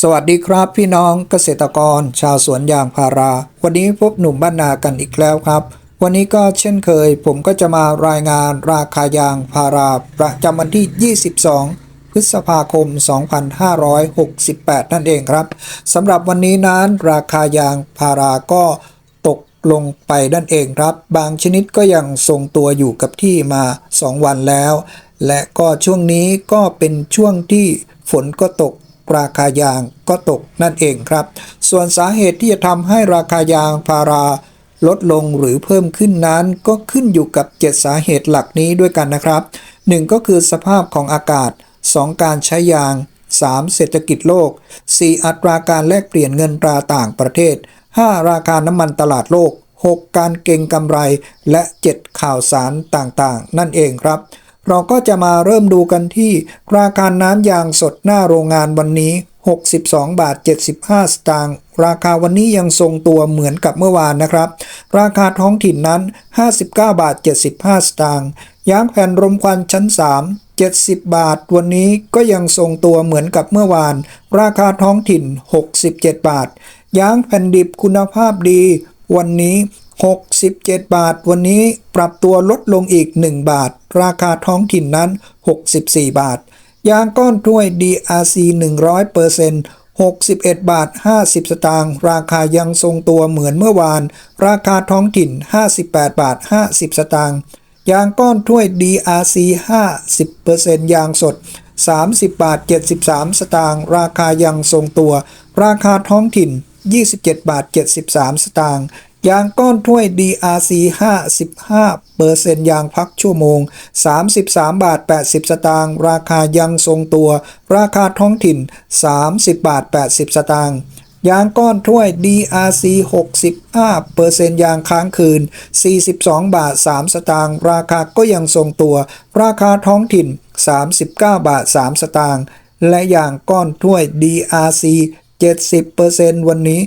สวัสดีครับพี่น้องเกษตรกร ชาวสวนยางพารา วันนี้พบหนุ่มบ้านนากันอีกแล้วครับ วันนี้ก็เช่นเคย ผมก็จะมารายงานราคายางพาราประจำวันที่ 22 พฤษภาคม 2568 นั่นเองครับสำหรับวันนี้นั้นราคายางพาราก็ตกลงไปนั่นเองครับ บางชนิดก็ยังทรงตัวอยู่กับที่มา 2 วันแล้ว และก็ช่วงนี้ก็เป็นช่วงที่ฝนก็ตก ราคายางก็ตกนั่นเองครับ ส่วนสาเหตุที่จะทำให้ราคายางพาราลดลงหรือเพิ่มขึ้นนั้นก็ขึ้นอยู่กับ 7 สาเหตุหลักนี้ด้วยกันนะครับ 1 ก็คือสภาพของอากาศ 2 การใช้ยาง 3 เศรษฐกิจโลก 4 อัตราการแลกเปลี่ยนเงินตราต่างประเทศ 5 ราคาน้ำมันตลาดโลก 6 การเก็งกำไร และ 7 ข่าวสารต่างๆ นั่นเองครับ เราก็จะมาเริ่มดูกันที่ราคาน้ำยางสดหน้าโรงงานวันนี้ 62 บาท 75 สตางค์ ราคาวันนี้ยังทรงตัวเหมือนกับเมื่อวานนะครับ ราคาท้องถิ่นนั้น 59 บาท 75 สตางค์ ยางแผ่นรมควันชั้น 3 70 บาท วันนี้ก็ยังทรงตัวเหมือนกับเมื่อวาน ราคาท้องถิ่น 67 บาท ยางแผ่นดิบคุณภาพดี วันนี้ 67 บาท วันนี้ปรับตัวลดลงอีก 1 บาท ราคาท้องถิ่นนั้น 64 บาท ยางก้อนถ้วย DRC 100% 61 บาท 50 สตางค์ราคายังทรงตัวเหมือนเมื่อวาน ราคาท้องถิ่น 58 บาท 50 สตางค์ยางก้อนถ้วย DRC 50%ยางสด 30 บาท 73 สตางค์ราคายังทรงตัว ราคาท้องถิ่น 27 บาท 73 สตางค์ ยางก้อนถ้วย DRC 55เปอร์เซ็นต์ยางพักชั่วโมง 33 บาท 80 สตางค์ ราคายังทรงตัว ราคาท้องถิ่น 30 บาท 80 สตางค์ ยางก้อนถ้วย DRC 65เปอร์เซ็นต์ยางค้างคืน 42 บาท 3 สตางค์ ราคาก็ยังทรงตัว ราคาท้องถิ่น 39 บาท 3 สตางค์ และยางก้อนถ้วย DRC 70%วันนี้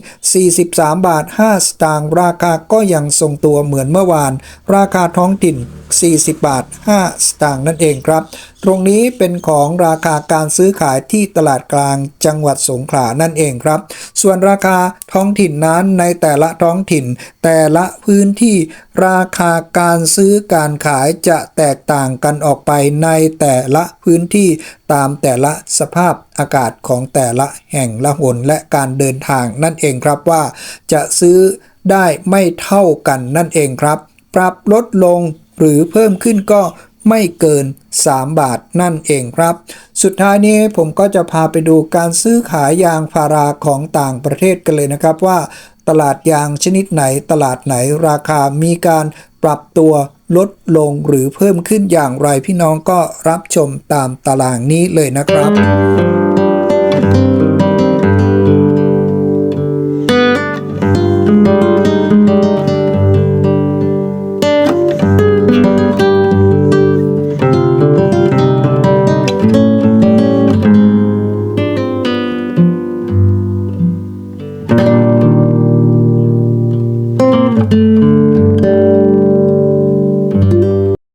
43 บาท 5 สตางค์ราคาก็ยังทรงตัวเหมือนเมื่อวาน ราคาท้องถิ่น 40 บาท 5 สตางค์นั่นเองครับตรงนี้เป็นของราคาการซื้อขายที่ตลาดกลางจังหวัดสงขลานั่นเองครับ ส่วนราคาท้องถิ่นนั้นในแต่ละท้องถิ่น แต่ละพื้นที่ราคาการซื้อการขายจะแตกต่างกันออกไปในแต่ละพื้นที่ตามแต่ละสภาพอากาศของแต่ละแห่งละหนและการเดินทางนั่นเองครับว่า จะซื้อได้ไม่เท่ากันนั่นเองครับ ปรับลดลงหรือเพิ่มขึ้นก็ ไม่เกิน 3 บาทนั่นเองครับ สุดท้ายนี้ผมก็จะพาไปดูการซื้อขายยางพาราของต่างประเทศกันเลยนะครับว่า ตลาดยางชนิดไหน ตลาดไหนราคามีการปรับตัวลดลงหรือเพิ่มขึ้นอย่างไรพี่น้องก็รับชมตามตารางนี้เลยนะครับ